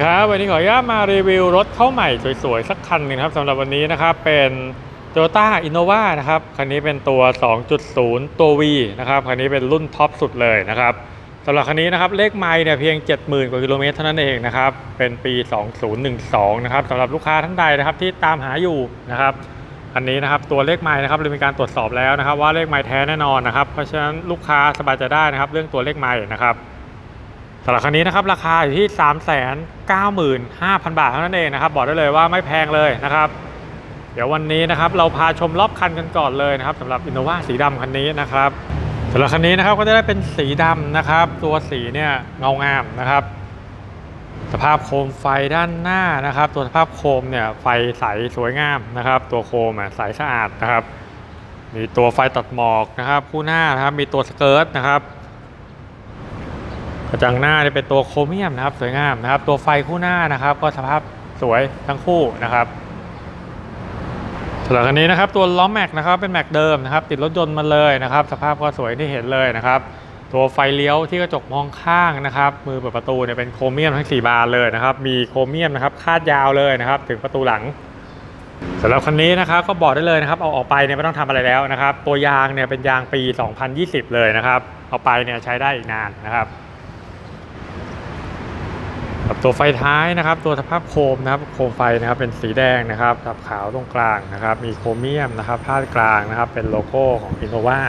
ครับวันนี้ขออนุญาตมารีวิวรถเข้าใหม่สวยๆ สักคันหนึ่งครับสำหรับวันนี้นะครับเป็น Toyota Innova นะครับคันนี้เป็นตัว 2.0 ตัว V นะครับคันนี้เป็นรุ่นท็อปสุดเลยนะครับสำหรับคันนี้นะครับเลขไมล์เนี่ยเพียง 70,000 กว่ากิโลเมตรเท่านั้นเองนะครับเป็นปี 2012 นะครับสำหรับลูกค้าท่านใดนะครับที่ตามหาอยู่นะครับอันนี้นะครับตัวเลขไมล์นะครับเรามีการตรวจสอบแล้วนะครับว่าเลขไมล์แท้แน่นอนนะครับเพราะฉะนั้นลูกค้าสบายใจได้นะครับเรื่องตัวเลขไมล์นะครับ สำหรับคันนี้นะครับราคาอยู่ที่ 3 9 5 0 0 0 บาทเท่านั้นเองนะครับ บอกได้เลยว่าไม่แพงเลยนะครับ เดี๋ยววันนี้นะครับเราพาชมรอบคันกันก่อนเลยนะครับสำหรับ Innova สีดำคันนี้นะครับสำหรับคันนี้นะครับก็จะได้เป็นสีดำนะครับ ตัวสีเนี่ยเงางามนะครับ สภาพโคมไฟด้านหน้านะครับ ตัวสภาพโคมเนี่ยไฟใสสวยงามนะครับ ตัวโคมอะใสสะอาดนะครับ มีตัวไฟตัดหมอกนะครับ คู่หน้านะครับมีตัวสเกิร์ตนะครับ กระจังหน้าเนี่ยเป็นตัวโครเมียมนะครับ สวยงามนะครับ ตัวไฟคู่หน้านะครับ ก็สภาพสวยทั้งคู่นะครับสำหรับคันนี้นะครับตัวล้อแม็กนะครับเป็นแม็กเดิมนะครับติดรถยนต์มาเลยนะครับ สภาพก็สวยที่เห็นเลยนะครับ ตัวไฟเลี้ยวที่กระจกมองข้างนะครับ มือเปิดประตูเนี่ยเป็นโครเมียมทั้ง4บานเลยนะครับ มีโครเมียมนะครับคาดยาวเลยนะครับ ถึงประตูหลังสำหรับคันนี้นะครับก็บอกได้เลยนะครับเอาออกไปเนี่ยไม่ต้องทำอะไรแล้วนะครับ ตัวยางเนี่ยเป็นยางปี 2020 เลยนะครับ เอาไปเนี่ยใช้ได้อีกนานนะครับ กับตัวไฟท้ายนะครับ ตัวสภาพโคมนะครับโคมไฟนะครับเป็นสีแดงนะครับกับขาวตรงกลางนะครับ มีโครเมียมนะครับพาดกลางนะครับ เป็นโลโก้ของ Innova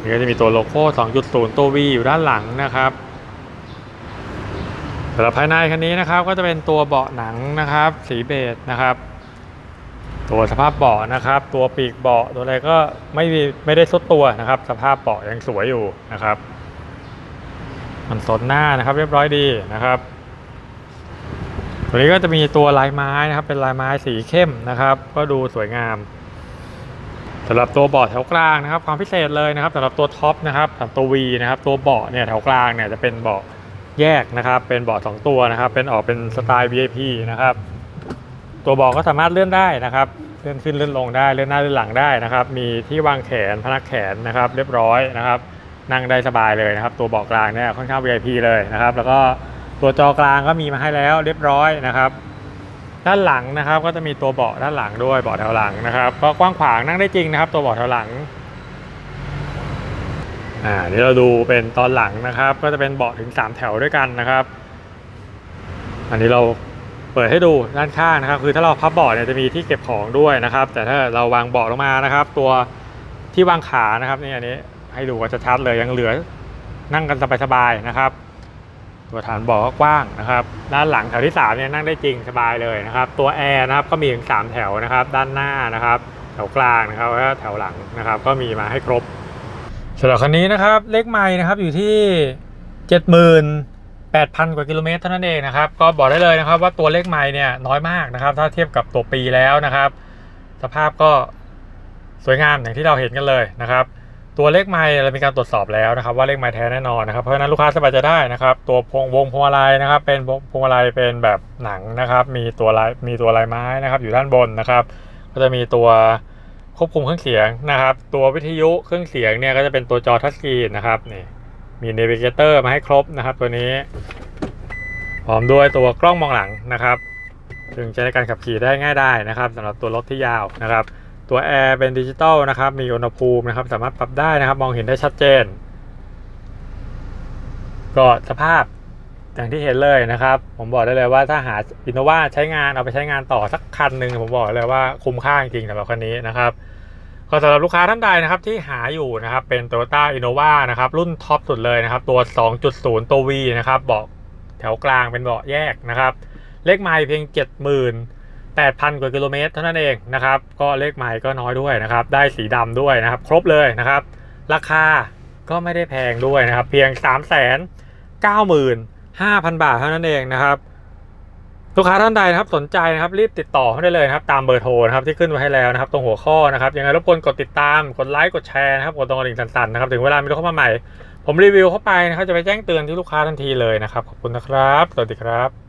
นี่ก็จะมีตัวโลโก้ 2.0 ตัว V อยู่ด้านหลังนะครับสำหรับภายในคันนี้นะครับก็จะเป็นตัวเบาะหนังนะครับ สีเบจนะครับ ตัวสภาพเบาะนะครับ ตัวปีกเบาะตัวอะไรก็ไม่มีไม่ได้สุดตัวนะครับ สภาพเบาะยังสวยอยู่นะครับมันสนหน้านะครับ เรียบร้อยดีนะครับ ตัวนี้ก็จะมีตัวลายไม้นะครับ เป็นลายไม้สีเข้มนะครับ ก็ดูสวยงามสำหรับตัวเบาะแถวกลางนะครับ ความพิเศษเลยนะครับสำหรับตัวท็อปนะครับสำหรับตัว V นะครับ ตัวเบาะเนี่ยแถวกลางเนี่ยจะเป็นเบาะแยกนะครับ เป็นเบาะสองตัวนะครับ เป็นออกเป็นสไตล์ VIP นะครับ ตัวเบาะก็สามารถเลื่อนได้นะครับ เลื่อนขึ้นเลื่อนลงได้ เลื่อนหน้าเลื่อนหลังได้นะครับ มีที่วางแขนพนักแขนนะครับ เรียบร้อยนะครับ นั่งได้สบายเลยนะครับ ตัวเบาะกลางเนี่ยค่อนข้าง VIP เลยนะครับ แล้วก็ ตัวจอกลางก็มีมาให้แล้วเรียบร้อยนะครับ ด้านหลังนะครับก็จะมีตัวเบาะด้านหลังด้วยเบาะแถวหลังนะครับก็กว้างขวางนั่งได้จริงนะครับ ตัวเบาะแถวหลังอ่าเดี๋ยวเราดูเป็นตอนหลังนะครับ ก็จะเป็นเบาะถึง 3 แถวด้วยกันนะครับ อันนี้เราเปิดให้ดูด้านข้างนะครับ คือถ้าเราพับเบาะเนี่ยจะมีที่เก็บของด้วยนะครับ แต่ถ้าเราวางเบาะลงมานะครับ ตัวที่วางขานะครับนี่อันนี้ให้ดูกันชัดเลยยังเหลือนั่งกันสบายๆนะครับ ตัวฐานเบาะก็กว้างนะครับ ด้านหลังแถวที่3เนี่ยนั่งได้จริงสบายเลยนะครับ ตัวแอร์นะครับก็มีถึง 3 แถวนะครับ ด้านหน้านะครับ แถวกลางนะครับแล้วแถวหลังนะครับ ก็มีมาให้ครบสำหรับคันนี้นะครับเลขไมล์นะครับอยู่ที่ 78,000 กว่ากิโลเมตรเท่านั้นเองนะครับ ก็บอกได้เลยนะครับว่าตัวเลขไมล์เนี่ยน้อยมากนะครับ ถ้าเทียบกับตัวปีแล้วนะครับ สภาพก็สวยงามอย่างที่เราเห็นกันเลยนะครับ ตัวเลขไมล์เรามีการตรวจสอบแล้วนะครับ ว่าเลขไมล์แท้แน่นอนนะครับเพราะฉะนั้นลูกค้าสบายใจได้นะครับ ตัวพวงวงพวงมาลัยนะครับ เป็นพวงมาลัยเป็นแบบหนังนะครับ มีตัวลายมีตัวลายไม้นะครับ อยู่ด้านบนนะครับ ก็จะมีตัวควบคุมเครื่องเสียงนะครับ ตัววิทยุเครื่องเสียงเนี่ยก็จะเป็นตัวจอทัชสกรีนนะครับนี่มีเนวิเกเตอร์มาให้ครบนะครับ ตัวนี้พร้อมด้วยตัวกล้องมองหลังนะครับซึ่งใช้ในการขับขี่ได้ง่ายได้นะครับสำหรับตัวรถที่ยาวนะครับ ตัวแอร์เป็นดิจิตอลนะครับ มีอุณหภูมินะครับ สามารถปรับได้นะครับ มองเห็นได้ชัดเจน ก็สภาพอย่างที่เห็นเลยนะครับ ผมบอกได้เลยว่าถ้าหาอินโนวาใช้งานเอาไปใช้งานต่อสักคันหนึ่งผมบอกเลยว่าคุ้มค่าจริงสำหรับคันนี้นะครับก็สำหรับลูกค้าท่านใดนะครับที่หาอยู่นะครับเป็น Toyota Innova นะครับรุ่นท็อปสุดเลยนะครับตัว 2.0 ตัว V นะครับเบาะแถวกลางเป็นเบาะแยกนะครับ เลขไมล์เพียง 70,000 8,000 กว่ากิโลเมตรเท่านั้นเองนะครับ ก็เลขไมล์ก็น้อยด้วยนะครับ ได้สีดำด้วยนะครับ ครบเลยนะครับ ราคาก็ไม่ได้แพงด้วยนะครับ เพียง 395,000 บาทเท่านั้นเองนะครับ ลูกค้าท่านใดนะครับสนใจนะครับรีบติดต่อเขาได้เลยนะครับ ตามเบอร์โทรนะครับที่ขึ้นไว้ให้แล้วนะครับ ตรงหัวข้อนะครับยังไงรบกวนกดติดตามกดไลค์กดแชร์นะครับกดตรงกระดิ่งสั่นๆนะครับถึงเวลามีรถเข้ามาใหม่ ผมรีวิวเข้าไปนะครับจะไปแจ้งเตือนที่ลูกค้าทันทีเลยนะครับขอบคุณนะครับ สวัสดีครับ